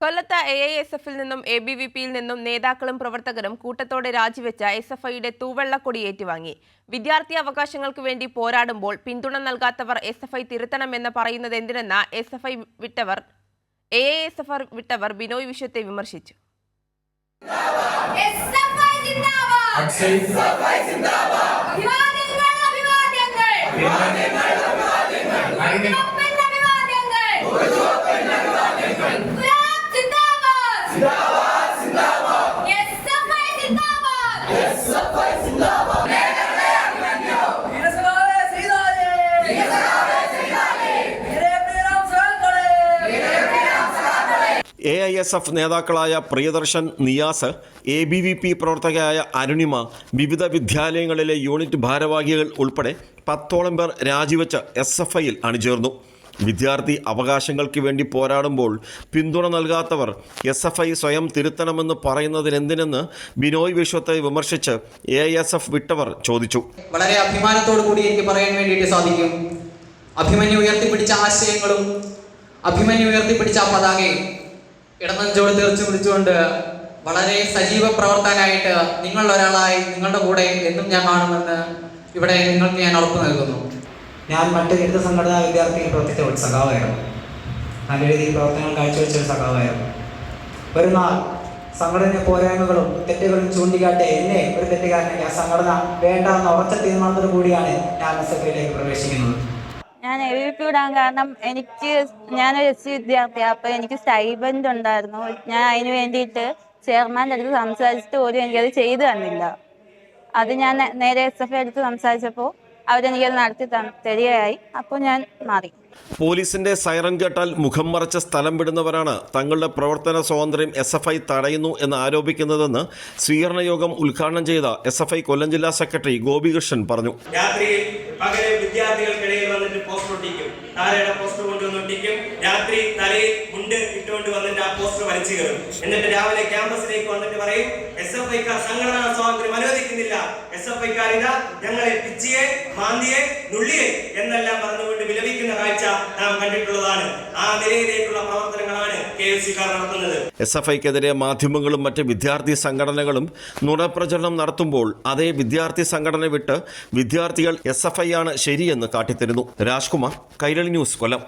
കൊല്ലത്ത് A I S എഫിൽ നിന്നും എ ബി വി പിയിൽ നിന്നും നേതാക്കളും പ്രവർത്തകരും കൂട്ടത്തോടെ രാജിവെച്ച എസ് എഫ് ഐയുടെ തൂവെള്ളക്കൊടി ഏറ്റുവാങ്ങി. വിദ്യാർത്ഥി അവകാശങ്ങൾക്ക് വേണ്ടി പോരാടുമ്പോൾ പിന്തുണ നൽകാത്തവർ എസ് എഫ് ഐ തിരുത്തണമെന്ന് പറയുന്നത് എന്തിനെന്ന എസ് എഫ് ഐ വിട്ടവർ എ ഐ എസ് എഫ് വിട്ടവർ ബിനോയ് വിശ്വത്തെ വിമർശിച്ചു. എസ്എഫ്ഐ ജിന്ദാബാദ്! അഭിവാദ്യങ്ങൾ അഭിവാദ്യങ്ങൾ! ചുവപ്പൻ അഭിവാദ്യങ്ങൾ എ ഐ എസ് എഫ് നേതാക്കളായ Priyadarshan Niyas A B V P പ്രവർത്തകയായ Arunima വിവിധ വിദ്യാലയങ്ങളിലെ യൂണിറ്റ് ഭാരവാഹികൾ ഉൾപ്പെടെ പത്തോളം പേർ രാജിവെച്ച് എസ് എഫ് ഐയിൽ അണിചേർന്നു. വിദ്യാർത്ഥി അവകാശങ്ങൾക്ക് വേണ്ടി പോരാടുമ്പോൾ പിന്തുണ നൽകാത്തവർ എസ് എഫ് ഐ സ്വയം തിരുത്തണമെന്ന് പറയുന്നതിനെന്തിനെന്ന് ബിനോയ് വിശ്വത്തെ വിമർശിച്ച് എ ഐ എസ് എഫ് വിട്ടവർ ചോദിച്ചു. വളരെ അഭിമാനത്തോടു കൂടി എനിക്ക് പറയാൻ വേണ്ടിയിട്ട് സാധിക്കും. അഭിമന്യു ഉയർത്തിപ്പിടിച്ച ആശയങ്ങളും അഭിമന്യു ഉയർത്തിപ്പിടിച്ച പതാകയും ഇടനെഞ്ചോട് തീർച്ചു പിടിച്ചുകൊണ്ട് വളരെ സജീവ പ്രവർത്തനായിട്ട് നിങ്ങൾ ഒരാളായി നിങ്ങളുടെ കൂടെ എന്നും ഞാൻ കാണുമെന്ന് ഇവിടെ നിങ്ങൾക്ക് ഞാൻ ഉറപ്പ് നൽകുന്നു. ഞാൻ മറ്റ് വിരുദ്ധ സംഘടനാ വിദ്യാർത്ഥിയിൽ പ്രവർത്തിച്ച ഒരു സഖാവായിരുന്നു. നല്ല രീതിയിൽ പ്രവർത്തനങ്ങൾ കാഴ്ചവെച്ച ഒരു സഖാവായിരുന്നു. ഒരു നാൾ സംഘടന പോരായ്മകളും തെറ്റുകളും ചൂണ്ടിക്കാട്ടെ എന്നെ ഒരു തെറ്റുകാരനെ ആ സംഘടന വേണ്ട എന്ന ഉറച്ച തീരുമാനത്തോടു കൂടിയാണ് ഞാൻ എസ് എഫ് പ്രവേശിക്കുന്നത്. ഞാൻ എ വി പി വിടാൻ കാരണം എനിക്ക് ഞാനൊരു എസ് സി വിദ്യാർത്ഥിയാണ് അപ്പോൾ എനിക്ക് സ്റ്റൈബൻഡ് ഉണ്ടായിരുന്നു. ഞാൻ അതിന് വേണ്ടിയിട്ട് ചെയർമാന്റെ അടുത്ത് സംസാരിച്ചിട്ട് പോലും എനിക്കത് ചെയ്തു തന്നില്ല. അത് ഞാൻ നേരെ എസ് എഫ് അടുത്ത് സംസാരിച്ചപ്പോൾ അവരെനിക്കത് നടത്തി തരികയായി അപ്പോൾ ഞാൻ മാറി. പോലീസിന്റെ സൈറൻ കേട്ടാൽ മുഖം മറച്ച സ്ഥലം വിടുന്നവരാണ് തങ്ങളുടെ പ്രവർത്തന സ്വാതന്ത്ര്യം എസ് എഫ് ഐ തടയുന്നു എന്ന് ആരോപിക്കുന്നതെന്ന് സ്വീകരണ യോഗം ഉദ്ഘാടനം ചെയ്ത എസ് എഫ് ഐ കൊല്ലം ജില്ലാ സെക്രട്ടറി ഗോപികൃഷ്ണൻ പറഞ്ഞു. രാത്രിയിൽ പകൽ വിദ്യാർത്ഥികൾക്കിടയിൽ വന്നിട്ട് പോസ്റ്റർ ഒട്ടിക്കും. താരയുടെ പോസ്റ്റർ രാത്രി തലയിൽ മുണ്ട് ഇട്ടുകൊണ്ട് വന്നിട്ട് ആ പോസ്റ്റർ വലിച്ചു കയറും. എന്നിട്ട് രാവിലെ ക്യാമ്പസിലേക്ക് വന്നിട്ട് പറയും എസ് എഫ് ഐക്കാർ സംഘടനാ സ്വാതന്ത്ര്യം അനുവദിക്കുന്നില്ല. എസ് എഫ് ഐക്കാർ ഇതാ ഞങ്ങളെ പിച്ചിയെ മാന്തിയെ നുള്ളിയെ എന്നെല്ലാം പറഞ്ഞുകൊണ്ട് വിലപിക്കുന്ന കാഴ്ച നാം കണ്ടിട്ടുള്ളതാണ്. ആ നിലയിലേക്കുള്ള പ്രവർത്തനങ്ങളാണ് കെ എസ് സിക്കാർ നടത്തുന്നത്. എസ് എഫ് ഐക്കെതിരെ മാധ്യമങ്ങളും മറ്റ് വിദ്യാർത്ഥി സംഘടനകളും നുണപ്രചരണം നടത്തുമ്പോൾ അതേ വിദ്യാർത്ഥി സംഘടന വിട്ട് വിദ്യാർത്ഥികൾ എസ് എഫ് ഐ ആണ് ശരിയെന്ന് കാട്ടിത്തരുന്നു. രാജ്കുമാർ കൈരളി ന്യൂസ് കൊല്ലം.